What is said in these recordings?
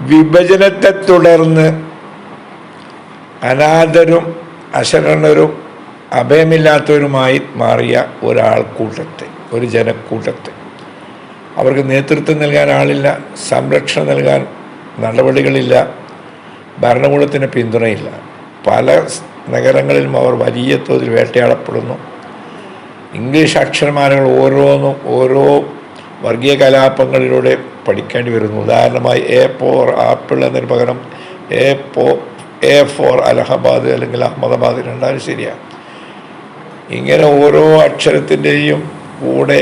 വിഭജനത്തെ തുടർന്ന് അനാഥരും അശരണരും അഭയമില്ലാത്തവരുമായി മാറിയ ഒരാൾക്കൂട്ടത്തെ ഒരു ജനക്കൂട്ടത്തെ. അവർക്ക് നേതൃത്വം നൽകാൻ ആളില്ല സംരക്ഷണം നൽകാൻ നടപടികളില്ല ഭരണകൂടത്തിന് പിന്തുണയില്ല. പല നഗരങ്ങളിലും അവർ വലിയ തോതിൽ വേട്ടയാടപ്പെടുന്നു. ഇംഗ്ലീഷ് അക്ഷരമാലകൾ ഓരോന്നും ഓരോ വർഗീയ കലാപങ്ങളിലൂടെ പഠിക്കേണ്ടി വരുന്നു. ഉദാഹരണമായി എ പോർ ആപ്പിൾ എന്നതിന് പകരം എ പോ എ ഫോർ അലഹബാദ് അല്ലെങ്കിൽ അഹമ്മദാബാദ് രണ്ടാലും ശരിയാണ് ഇങ്ങനെ ഓരോ അക്ഷരത്തിന്റെയും കൂടെ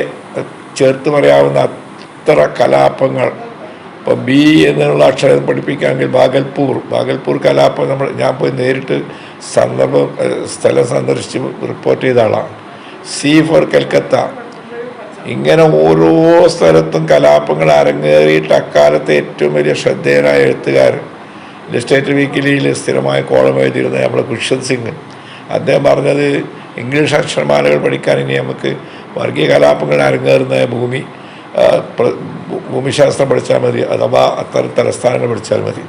ചേർത്ത് പറയാവുന്ന അത്ര കലാപങ്ങൾ. ഇപ്പോൾ ബി എന്നുള്ള അക്ഷരം പഠിപ്പിക്കുകയാണെങ്കിൽ ഭാഗൽപൂർ ഭാഗൽപൂർ കലാപം നമ്മൾ ഞാൻ പോയി നേരിട്ട് സന്ദർഭം സ്ഥലം സന്ദർശിച്ച് റിപ്പോർട്ട് ചെയ്ത ആളാണ്. C four Calcutta. ഇങ്ങനെ ഓരോ സ്ഥലത്തും കലാപങ്ങൾ അരങ്ങേറിയിട്ട് അക്കാലത്തെ ഏറ്റവും വലിയ ശ്രദ്ധേയനായ എഴുത്തുകാരൻ. ലിസ്റ്റേറ്റ് വീക്കിലിയിൽ സ്ഥിരമായ കോളം എഴുതിയിരുന്ന നമ്മുടെ കുഷൻ സിംഗ്. അദ്ദേഹം പറഞ്ഞത് ഇംഗ്ലീഷ് അക്ഷരമാലകൾ പഠിക്കാൻ ഇനി നമുക്ക് വർഗീയ കലാപങ്ങൾ അരങ്ങേറുന്ന ഭൂമി ഭൂമിശാസ്ത്രം പഠിച്ചാൽ മതി അഥവാ അത്തരം തലസ്ഥാനങ്ങൾ പഠിച്ചാൽ മതി.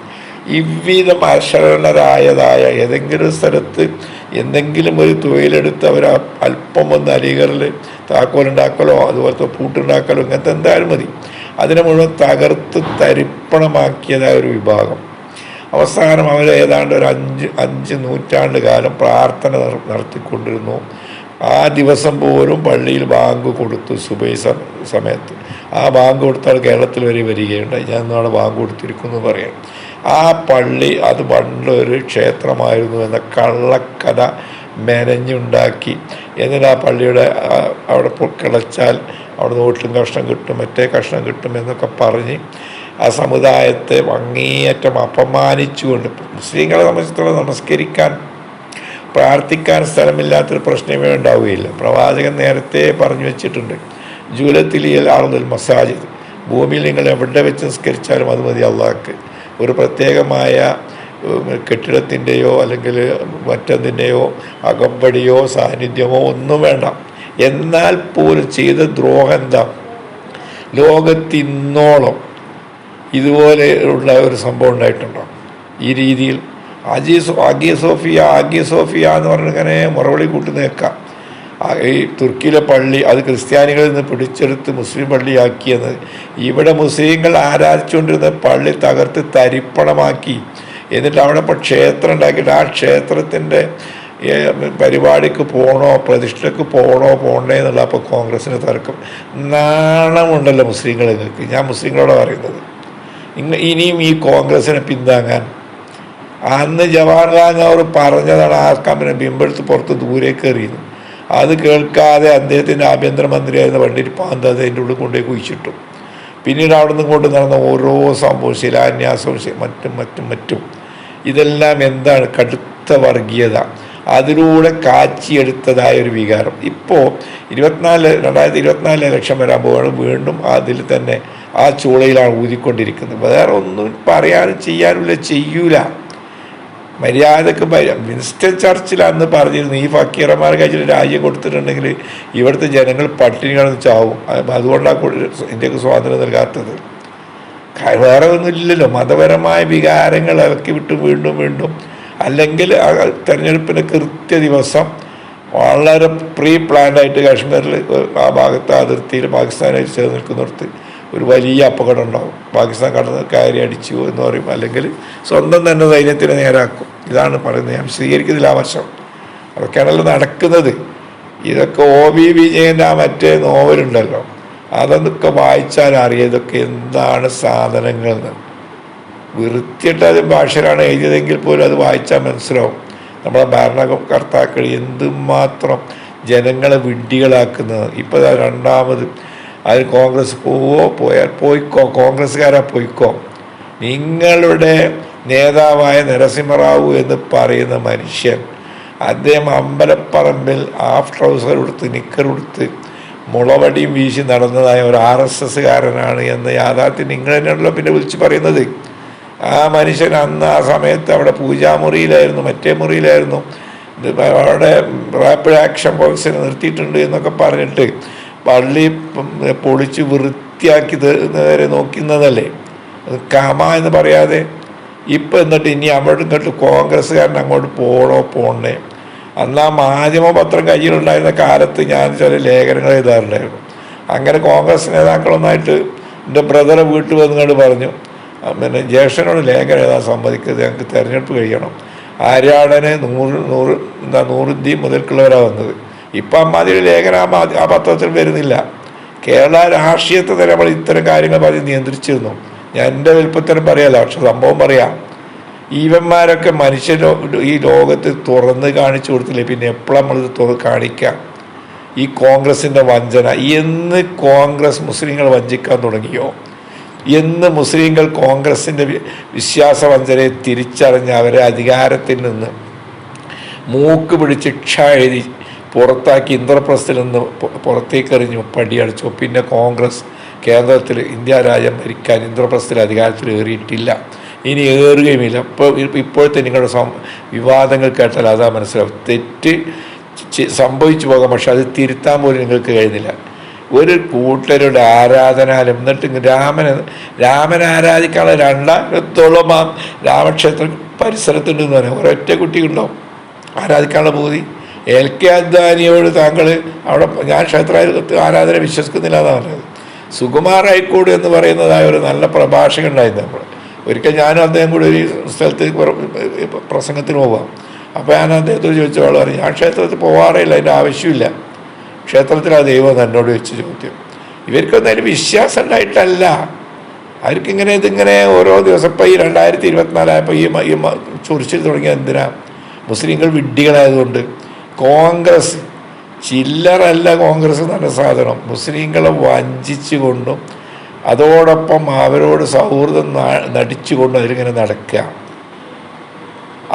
ഇவ்விധം അശരണരായതായ ഏതെങ്കിലും സ്ഥലത്ത് എന്തെങ്കിലും ഒരു തൊഴിലെടുത്ത് അവർ അല്പം ഒന്ന് അരികറിൽ താക്കോലുണ്ടാക്കലോ അതുപോലത്തെ പൂട്ടുണ്ടാക്കലോ ഇങ്ങനത്തെ എന്തായാലും മതി. അതിനെ മുഴുവൻ തകർത്ത് തരിപ്പണമാക്കിയതായ ഒരു വിഭാഗം. അവസാനം അവർ ഏതാണ്ട് ഒരു അഞ്ച് അഞ്ച് നൂറ്റാണ്ട് കാലം പ്രാർത്ഥന നടത്തിക്കൊണ്ടിരുന്നു. ആ ദിവസം പോലും പള്ളിയിൽ ബാങ്ക് കൊടുത്തു സുബൈ സമയത്ത്. ആ ബാങ്ക് കൊടുത്താൽ കേരളത്തിൽ വരെ വരികയുണ്ടായി. ഞാൻ നാളെ ബാങ്ക് കൊടുത്തിരിക്കുന്നു പറയാം. ആ പള്ളി അത് പണ്ടൊരു ക്ഷേത്രമായിരുന്നു എന്ന കള്ളക്കഥ മെനഞ്ഞുണ്ടാക്കി. എന്നിട്ട് ആ പള്ളിയുടെ അവിടെ കിളച്ചാൽ അവിടെ നോട്ടിലും കഷ്ണം കിട്ടും മറ്റേ കഷ്ണം കിട്ടും എന്നൊക്കെ പറഞ്ഞ് ആ സമുദായത്തെ അങ്ങേയറ്റം അപമാനിച്ചുകൊണ്ട് മുസ്ലിങ്ങളെ സംബന്ധിച്ചിടത്തോളം നമസ്കരിക്കാൻ പ്രാർത്ഥിക്കാൻ സ്ഥലമില്ലാത്തൊരു പ്രശ്നമേ ഉണ്ടാവുകയില്ല. പ്രവാചകൻ നേരത്തെ പറഞ്ഞു വെച്ചിട്ടുണ്ട് ജൂലത്തിലിയൽ ആളുകൾ മസാജിദ് ഭൂമിയിൽ നിങ്ങൾ എവിടെ വെച്ച് നിസ്കരിച്ചാലും അത് മതി അള്ളാഹ്ക്ക്. ഒരു പ്രത്യേകമായ കെട്ടിടത്തിന്റെയോ അല്ലെങ്കിൽ മറ്റെന്തിന്റെയോ അകമ്പടിയോ സാന്നിധ്യമോ ഒന്നും വേണ്ട. എന്നാൽ പോലും ചെയ്ത ദ്രോഹം എന്താ ലോകത്തിന്നോളം ഇതുപോലെ ഉള്ള ഒരു സംഭവം ഉണ്ടായിട്ടുണ്ടോ? ഈ രീതിയിൽ സോ- അഗി സോഫിയ അഗി സോഫിയ എന്ന് പറഞ്ഞിങ്ങനെ മുറവിളി കൂട്ടി നിൽക്കാം ഈ തുർക്കിയിലെ പള്ളി അത് ക്രിസ്ത്യാനികളിൽ നിന്ന് പിടിച്ചെടുത്ത് മുസ്ലിം പള്ളിയാക്കിയത് ഇവിടെ മുസ്ലിങ്ങൾ ആരാധിച്ചുകൊണ്ടിരുന്ന പള്ളി തകർത്ത് തരിപ്പണമാക്കി. എന്നിട്ട് അവിടെ ഇപ്പോൾ ക്ഷേത്രം ഉണ്ടാക്കിയിട്ട് ആ ക്ഷേത്രത്തിന്റെ പരിപാടിക്ക് പോകണോ പ്രതിഷ്ഠയ്ക്ക് പോകണോ പോകണ്ടേ എന്നുള്ള അപ്പോൾ കോൺഗ്രസ്സിന് തർക്കം. നാണമുണ്ടല്ലോ മുസ്ലിങ്ങൾ നിങ്ങൾക്ക്. ഞാൻ മുസ്ലിങ്ങളോട് പറയുന്നത്. ഇനിയും ഈ കോൺഗ്രസ്സിനെ പിന്താങ്ങാൻ അന്ന് ജവഹർലാൽ നെഹ്റു പറഞ്ഞതാണ് ആ കമ്പനി ബിംബെടുത്ത് പുറത്ത് ദൂരെ കയറിയത് അത് കേൾക്കാതെ അദ്ദേഹത്തിന്റെ ആഭ്യന്തരമന്ത്രിയായിരുന്ന വണ്ടി പാന്ത അതിന്റെ ഉള്ളിൽ കൊണ്ടുപോയി കുഴിച്ചിട്ടു. പിന്നീട് അവിടെ നിന്ന് കൊണ്ട് നടന്ന ഓരോ സംഭവം ശിലാന്യാസവും മറ്റും മറ്റും മറ്റും. ഇതെല്ലാം എന്താണ് കടുത്ത വർഗീയത? അതിലൂടെ കാച്ചിയെടുത്തതായ ഒരു വികാരം. ഇപ്പോൾ ഇരുപത്തിനാല് രണ്ടായിരത്തി ഇരുപത്തിനാല് ഇലക്ഷൻ വരാൻ പോവുകയാണ് വീണ്ടും അതിൽ തന്നെ ആ ചൂളയിലാണ് ഊതിക്കൊണ്ടിരിക്കുന്നത്. വേറെ ഒന്നും പറയാനും ചെയ്യാനുമില്ല ചെയ്യൂല. മര്യാദയ്ക്ക് വിൻസ്റ്റൺ ചർച്ചിൽ അന്ന് പറഞ്ഞിരുന്നു ഈ ഫക്കീറന്മാർക്ക് കഴിച്ചിട്ട് രാജ്യം കൊടുത്തിട്ടുണ്ടെങ്കിൽ ഇവിടുത്തെ ജനങ്ങൾ പട്ടിണി കിടന്ന് ചാവും അത് അതുകൊണ്ടാണ് ഇന്ത്യയ്ക്ക് സ്വാതന്ത്ര്യം നൽകാത്തത്. വേറെ ഒന്നുമില്ലല്ലോ മതപരമായ വികാരങ്ങൾ ഇറക്കി വിട്ട് വീണ്ടും വീണ്ടും. അല്ലെങ്കിൽ തെരഞ്ഞെടുപ്പിന്റെ കൃത്യ ദിവസം വളരെ പ്രീ പ്ലാൻഡായിട്ട് കാശ്മീരിൽ ആ ഭാഗത്ത് അതിർത്തിയിൽ പാകിസ്ഥാനായിട്ട് ചേർന്ന് നിൽക്കുന്നിടത്ത്. ഒരു വലിയ അപകടം ഉണ്ടാവും പാകിസ്ഥാൻ കടന്ന് കയറി അടിച്ചു എന്ന് പറയും. അല്ലെങ്കിൽ സ്വന്തം തന്നെ സൈന്യത്തിനെ നേരാക്കും. ഇതാണ് പറയുന്നത്. ഞാൻ സ്വീകരിക്കുന്നില്ല ആ വർഷം അതൊക്കെയാണല്ലോ നടക്കുന്നത്. ഇതൊക്കെ ഒ ബി വിജയന്റെ ആ മറ്റേ നോവലുണ്ടല്ലോ. അതൊക്കെ വായിച്ചാൽ അറിയാം ഇതൊക്കെ എന്താണ് സാധനങ്ങൾ എന്ന് വൃത്തിയിട്ട് അത് ഭാഷയിലാണ് എഴുതിയതെങ്കിൽ പോലും അത് വായിച്ചാൽ മനസ്സിലാവും. നമ്മളെ ഭരണകർത്താക്കൾ എന്തുമാത്രം ജനങ്ങളെ വിഡ്ഢികളാക്കുന്നത്. ഇപ്പോൾ രണ്ടാമത് അതിൽ കോൺഗ്രസ് പോവോ പോയാൽ പോയിക്കോ കോൺഗ്രസ്സുകാരാ പോയിക്കോ. നിങ്ങളുടെ നേതാവായ നരസിംഹറാവു എന്ന് പറയുന്ന മനുഷ്യൻ അദ്ദേഹം അമ്പലപ്പറമ്പിൽ ഹാഫ് ട്രൗസർ ഉടുത്ത് നിക്കർ ഉടുത്ത് മുളവടിയും വീശി നടന്നതായ ഒരു ആർ എസ് എസ്സുകാരനാണ് എന്ന് യാഥാർത്ഥ്യം നിങ്ങൾ തന്നെയാണല്ലോ പിന്നെ വിളിച്ച് പറയുന്നത്. ആ മനുഷ്യൻ അന്ന് ആ സമയത്ത് അവിടെ പൂജാമുറിയിലായിരുന്നു മറ്റേ മുറിയിലായിരുന്നു. അവിടെ റാപ്പിഡ് ആക്ഷൻ ബോക്സിനെ നിർത്തിയിട്ടുണ്ട് എന്നൊക്കെ പറഞ്ഞിട്ട് പള്ളി പൊളിച്ച് വൃത്തിയാക്കി നേരെ നോക്കുന്നതല്ലേ? അത് കാമ എന്ന് പറയാതെ ഇപ്പം എന്നിട്ട് ഇനി അവിടെ ഇങ്ങോട്ട് കോൺഗ്രസ്സുകാരൻ അങ്ങോട്ട് പോണോ പോണേ അന്ന് ആ മാധ്യമ പത്രം കയ്യിലുണ്ടായിരുന്ന കാലത്ത് ഞാൻ ചില ലേഖനങ്ങൾ എഴുതാറുണ്ടായിരുന്നു അങ്ങനെ കോൺഗ്രസ് നേതാക്കളൊന്നായിട്ട് എന്റെ ബ്രദറെ വീട്ടിൽ വന്നുകൊണ്ട് പറഞ്ഞു പിന്നെ ജ്യേഷ്ഠനോട് ലേഖനം എഴുതാൻ സമ്മതിക്കരുത് ഞങ്ങൾക്ക് തിരഞ്ഞെടുപ്പ് കഴിയണം. ആര്യാടന് നൂറ് നൂറ് എന്താ നൂറുദ്ദീൻ മുതൽക്കുള്ളവരാണ് വന്നത്. ഇപ്പം അമ്മാതിരി ലേഖനം ആ പത്രത്തിൽ വരുന്നില്ല. കേരള രാഷ്ട്രീയത്തെ തന്നെ നമ്മൾ ഇത്തരം കാര്യങ്ങൾ പറഞ്ഞ് നിയന്ത്രിച്ചിരുന്നു. ഞാൻ എന്റെ വലുപ്പത്തിനും പറയാലോ പക്ഷെ സംഭവം പറയാം. ഈവന്മാരൊക്കെ മനുഷ്യ ഈ ലോകത്ത് തുറന്ന് കാണിച്ചു കൊടുത്തില്ലേ പിന്നെ എപ്പോഴും നമ്മളിത് തുറ കാണിക്കാം? ഈ കോൺഗ്രസിന്റെ വഞ്ചന എന്ന് കോൺഗ്രസ് മുസ്ലിങ്ങൾ വഞ്ചിക്കാൻ തുടങ്ങിയോ? എന്ന് മുസ്ലിങ്ങൾ കോൺഗ്രസിന്റെ വിശ്വാസ വഞ്ചനയെ തിരിച്ചറിഞ്ഞ് അവരെ അധികാരത്തിൽ നിന്ന് മൂക്ക് പിടിച്ച് ക്ഷ എഴുതി പുറത്താക്കി ഇന്ദ്രപ്രസ്ഥിൽ നിന്ന് പുറത്തേക്കെറിഞ്ഞു പടിയടിച്ചു. പിന്നെ കോൺഗ്രസ് കേന്ദ്രത്തിൽ ഇന്ത്യ രാജ്യം ഭരിക്കാൻ ഇന്ദ്രപ്രസ്ഥിൽ അധികാരത്തിൽ ഏറിയിട്ടില്ല. ഇനി ഏറുകയുമില്ല. ഇപ്പോൾ ഇപ്പോഴത്തെ നിങ്ങളുടെ വിവാദങ്ങൾ കേട്ടാൽ അതാ മനസ്സിലാവും. തെറ്റ് സംഭവിച്ചു പോകാം പക്ഷെ അത് തിരുത്താൻ പോലും നിങ്ങൾക്ക് കഴിയുന്നില്ല. ഒരു കൂട്ടരുടെ ആരാധനാലയം എന്നിട്ട് രാമനെ രാമനെ ആരാധിക്കാനുള്ള രണ്ടായിരത്തോളം രാമക്ഷേത്രം പരിസരത്തുണ്ടെന്ന് പറയാം ഒരൊറ്റ കുട്ടിയുണ്ടാവും ആരാധിക്കാനുള്ള പൂതി എൽ കെ അദ്വാനിയോട് താങ്കൾ അവിടെ ഞാൻ ക്ഷേത്രത്തിൽ ആരാധന വിശ്വസിക്കുന്നില്ല എന്നാണ് പറഞ്ഞത്. സുകുമാർ ഹൈക്കോട് എന്ന് പറയുന്നതായ ഒരു നല്ല പ്രഭാഷകൻ ഉണ്ടായിരുന്നു നമ്മൾ ഒരിക്കൽ ഞാനും അദ്ദേഹം കൂടി ഒരു സ്ഥലത്ത് പ്ര- പ്രസംഗത്തിന് പോവാം. അപ്പോൾ ഞാൻ അദ്ദേഹത്തോട് ചോദിച്ച ആൾ പറഞ്ഞു ഞാൻ ക്ഷേത്രത്തിൽ പോകാറില്ല അതിന്റെ ആവശ്യമില്ല. ക്ഷേത്രത്തിൽ ആ ദൈവം എന്നോട് വെച്ച് ചോദ്യം. ഇവർക്കൊന്നും അതിന് വിശ്വാസം ഉണ്ടായിട്ടല്ല. അവർക്കിങ്ങനെ ഇതിങ്ങനെ ഓരോ ദിവസം ഇപ്പോൾ ഈ രണ്ടായിരത്തി ഇരുപത്തിനാലായപ്പോൾ ഈ ചൊറിച്ചിൽ തുടങ്ങിയ എന്തിനാ? മുസ്ലിങ്ങൾ വിഡ്ഢികളായതുകൊണ്ട് കോൺഗ്രസ്. ചില്ലറല്ല കോൺഗ്രസ് തന്നെ സാധനം. മുസ്ലിങ്ങളെ വഞ്ചിച്ചുകൊണ്ടും അതോടൊപ്പം അവരോട് സൗഹൃദം നടിച്ചുകൊണ്ടും അവരിങ്ങനെ നടക്കുക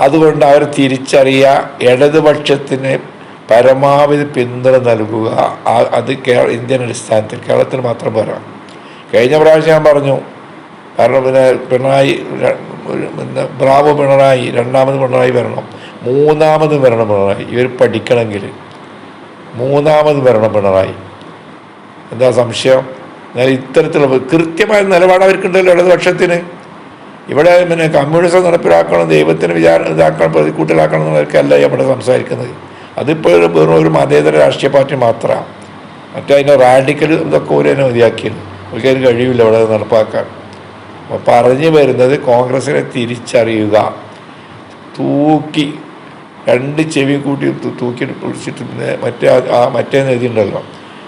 അതുകൊണ്ട് അവർ തിരിച്ചറിയുക ഇടതുപക്ഷത്തിന് പരമാവധി പിന്തുണ നൽകുക. അത് കേ ഇന്ത്യൻ അടിസ്ഥാനത്തിൽ കേരളത്തിൽ മാത്രം പോരാ. കഴിഞ്ഞ പ്രാവശ്യം ഞാൻ പറഞ്ഞു കാരണം പിന്നെ പിണറായി ബ്രാവോ പിണറായി രണ്ടാമത് പിണറായി വരണം. മൂന്നാമത് വരണം പിണറായി. ഇവർ പഠിക്കണമെങ്കിൽ മൂന്നാമത് വരണം പിണറായി. എന്താ സംശയം? എന്നാൽ ഇത്തരത്തിലുള്ള കൃത്യമായ നിലപാട് അവർക്കുണ്ടല്ലോ ഇടതുപക്ഷത്തിന്. ഇവിടെ പിന്നെ കമ്മ്യൂണിസം നടപ്പിലാക്കണം ദൈവത്തിന് വിചാര ഇതാക്കണം പ്രതിക്കൂട്ടിലാക്കണം എന്നുള്ളവർക്കല്ല ഇവിടെ സംസാരിക്കുന്നത്. അതിപ്പോൾ വെറും ഒരു മതേതര രാഷ്ട്രീയ പാർട്ടി മാത്രമാണ്. മറ്റേ അതിന്റെ റാഡിക്കൽ ഇതൊക്കെ തന്നെ മതിയാക്കിയത്. ഒരിക്കലും കഴിയില്ല ഇവിടെ നടപ്പാക്കാൻ. അപ്പോൾ പറഞ്ഞു വരുന്നത് കോൺഗ്രസിനെ തിരിച്ചറിയുക. തൂക്കി രണ്ട് ചെവി കൂട്ടി തൂക്കി പിടിച്ചിട്ട് മറ്റേ ആ മറ്റേ നദി ഉണ്ടല്ലോ.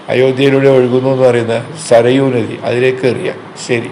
അയോധ്യയിലൂടെ ഒഴുകുന്നു എന്ന് പറയുന്ന സരയൂ നദി അതിലേക്ക് എറിയാം. ശരി.